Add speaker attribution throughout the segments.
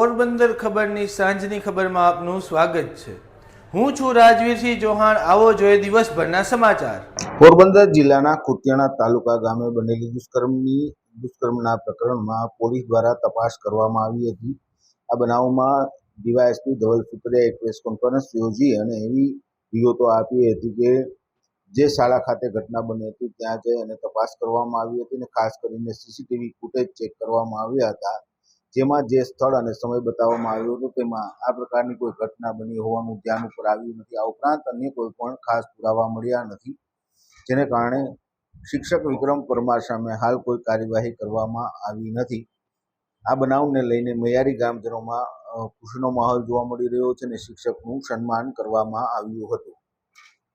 Speaker 1: પોરબંદર ખબરની સાંજની ખબરમાં આપનું સ્વાગત છે. હું છું રાજવીરસિંહ ચૌહાણ. આવો જોઈએ દિવસભરના સમાચાર.
Speaker 2: પોરબંદર જિલ્લાના કુતિયાણા તાલુકા ગામે બનેલી દુષ્કર્મની, દુષ્કર્મના પ્રકરણમાં પોલીસ દ્વારા તપાસ કરવામાં આવી હતી. આ બનાવમાં ડીવાયએસપી ધવલ સુત્રિયાએ પ્રેસ કોન્ફરન્સ યોજી અને એવી વિગતો આપી હતી કે જે શાળા ખાતે ઘટના બની હતી, ત્યાં જઈ અને તપાસ કરવામાં આવી હતી અને ખાસ કરીને સીસીટીવી ફૂટેજ ચેક કરવામાં આવ્યા હતા. જેમાં જે સ્થળ અને સમય બતાવવામાં આવ્યો હતો, તેમાં આ પ્રકારની કોઈ ઘટના બની હોવાનું ધ્યાન ઉપર આવ્યું નથી. આ ઉપરાંત અન્ય કોઈ પણ ખાસ પુરાવા મળ્યા નથી, જેને કારણે શિક્ષક વિક્રમ પરમાર સામે હાલ કોઈ કાર્યવાહી કરવામાં આવી નથી. આ બનાવને લઈને મૈયારી ગામજનોમાં ખુશીનો માહોલ જોવા મળી રહ્યો છે અને શિક્ષકનું સન્માન કરવામાં આવ્યું હતું.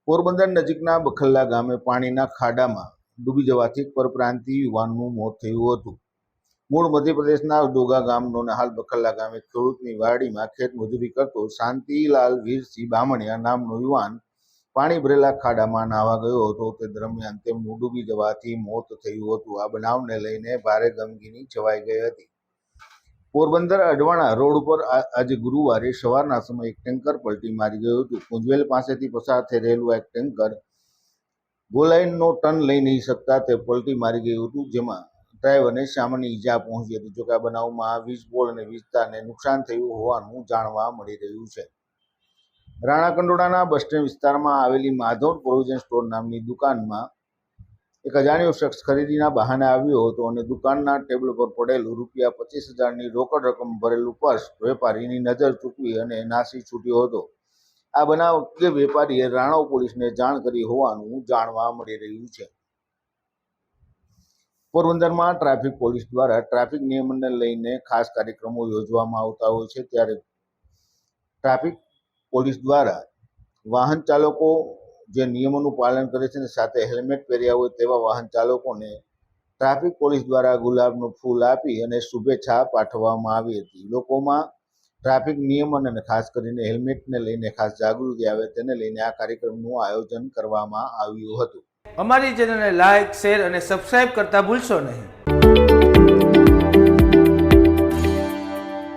Speaker 2: પોરબંદર નજીકના બખલ્લા ગામે પાણીના ખાડામાં ડૂબી જવાથી પરપ્રાંતીય યુવાનનું મોત થયું હતું. મૂળ મધ્યપ્રદેશના ડોગા ગામનો અને હાલ બખલ્લા ગામે ખેડૂતની વાડીમાં ખેત મજૂરી કરતો શાંતિલાલ વીરસિંહ બામણિયા નામનો યુવાન પાણી ભરેલા ખાડામાં નાહવા ગયો હતો. તે દરમિયાન તેમનું ડૂબી જવાથી મોત થયું હતું. આ બનાવને લઈને ભારે ગમગીની છવાઈ ગઈ હતી. પોરબંદર અડવાણા રોડ ઉપર આજે ગુરુવારે સવારના સમયે એક ટેન્કર પલટી મારી ગયું હતું. કુંજવેલ પાસેથી પસાર થઈ રહેલું એક ટેન્કર ગોલાઈનનો ટન લઈ નહીં શકતા તે પલટી મારી ગયું હતું, જેમાં ડ્રાઈવરને સામાન્ય ઈજા પહોંચી હતી. જોકે આ બનાવમાં વીજ પોલ અને વિસ્તારને નુકસાન થયું હોવાનું જાણવા મળી રહ્યું છે. રાણા કંડોળાના બસ સ્ટેન્ડ વિસ્તારમાં આવેલી માધવ પ્રોવિઝન સ્ટોર નામની દુકાનમાં એક અજાણ્યો શખ્સ ખરીદીના બહાને આવ્યો હતો અને દુકાનના ટેબલ પર પડેલું રૂપિયા પચીસ હજારની રોકડ રકમ ભરેલું પર્સ વેપારીની નજર ચૂકવી અને નાસી છૂટ્યો હતો. આ બનાવ કે વેપારીએ રાણો પોલીસને જાણ કરી હોવાનું જાણવા મળી રહ્યું છે. પોરબંદરમાં ટ્રાફિક પોલીસ દ્વારા ટ્રાફિક નિયમનને લઈને ખાસ કાર્યક્રમો યોજવામાં આવતા હોય છે. ત્યારે ટ્રાફિક પોલીસ દ્વારા વાહન ચાલકો જે નિયમોનું પાલન કરે છે અને સાથે હેલ્મેટ પહેર્યા હોય તેવા વાહન ચાલકોને ટ્રાફિક પોલીસ દ્વારા ગુલાબનું ફૂલ આપી અને શુભેચ્છા પાઠવવામાં આવી હતી. લોકોમાં ટ્રાફિક નિયમન અને ખાસ કરીને હેલ્મેટને લઈને ખાસ જાગૃતિ આવે તેને લઈને આ કાર્યક્રમનું આયોજન કરવામાં આવ્યું હતું.
Speaker 1: અમારી ચેનલને લાઇક શેર અને સબસ્ક્રાઇબ કરતા ભૂલશો નહીં.